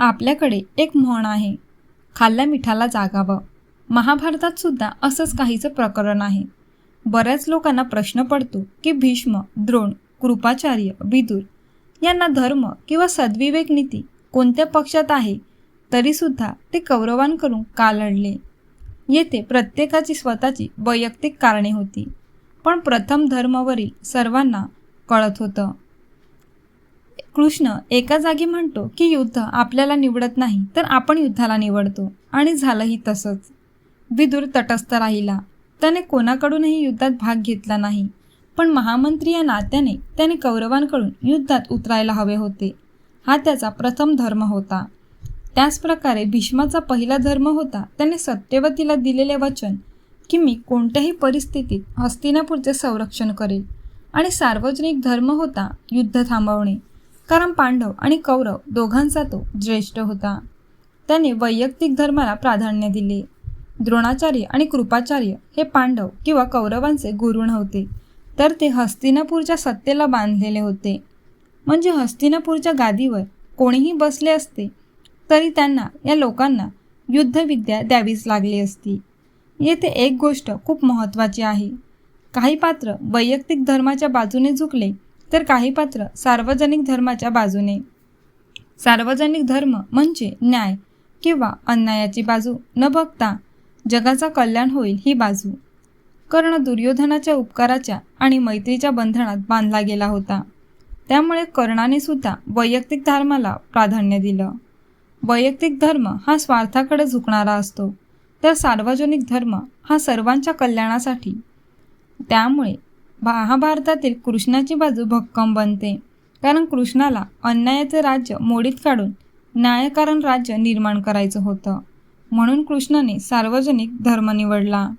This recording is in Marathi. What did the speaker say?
आपल्याकडे एक म्हण आहे. खाल्ल्या मिठाला जागावं. महाभारतात सुद्धा असंच काहीचं प्रकरण आहे. बऱ्याच लोकांना प्रश्न पडतो की भीष्म द्रोण कृपाचार्य विदुर यांना धर्म किंवा सद्विवेक नीती कोणत्या पक्षात आहे तरीसुद्धा ते कौरवांकडून का लढले येथे प्रत्येकाची स्वतःची वैयक्तिक कारणे होती पण प्रथम धर्मावरील सर्वांना कळत होतं. कृष्ण एका जागी म्हणतो की युद्ध आपल्याला निवडत नाही तर आपण युद्धाला निवडतो. आणि झालंही तसंच. विदुर तटस्थ राहिला. त्याने कोणाकडूनही युद्धात भाग घेतला नाही. पण महामंत्री या नात्याने त्याने कौरवांकडून युद्धात उतरायला हवे होते. हा त्याचा प्रथम धर्म होता. त्याचप्रकारे भीष्माचा पहिला धर्म होता. त्याने सत्यवतीला दिलेले वचन की मी कोणत्याही परिस्थितीत हस्तिनापूरचे संरक्षण करेल. आणि सार्वजनिक धर्म होता युद्ध थांबवणे. कारण पांडव आणि कौरव दोघांचा तो ज्येष्ठ होता. त्याने वैयक्तिक धर्माला प्राधान्य दिले. द्रोणाचार्य आणि कृपाचार्य हे पांडव किंवा कौरवांचे गुरु नव्हते तर ते हस्तिनापूरच्या सत्तेला बांधलेले होते. म्हणजे हस्तिनापूरच्या गादीवर कोणीही बसले असते तरी त्यांना या लोकांना युद्धविद्या द्यावीच लागली असती. येथे एक गोष्ट खूप महत्त्वाची आहे. काही पात्र वैयक्तिक धर्माच्या बाजूने झुकले तर काही पात्र सार्वजनिक धर्माच्या बाजूने. सार्वजनिक धर्म म्हणजे न्याय किंवा अन्यायाची बाजू न बघता जगाचा कल्याण होईल ही बाजू. कर्ण दुर्योधनाच्या उपकाराच्या आणि मैत्रीच्या बंधनात बांधला गेला होता. त्यामुळे कर्णाने सुद्धा वैयक्तिक धर्माला प्राधान्य दिलं. वैयक्तिक धर्म हा स्वार्थाकडे झुकणारा असतो. तर सार्वजनिक धर्म हा सर्वांच्या कल्याणासाठी. त्यामुळे महाभारतातील कृष्णाची बाजू भक्कम बनते. कारण कृष्णाला अन्यायाचे राज्य मोडीत काढून न्यायकारण राज्य निर्माण करायचं होतं. म्हणून कृष्णाने सार्वजनिक धर्म निवडला.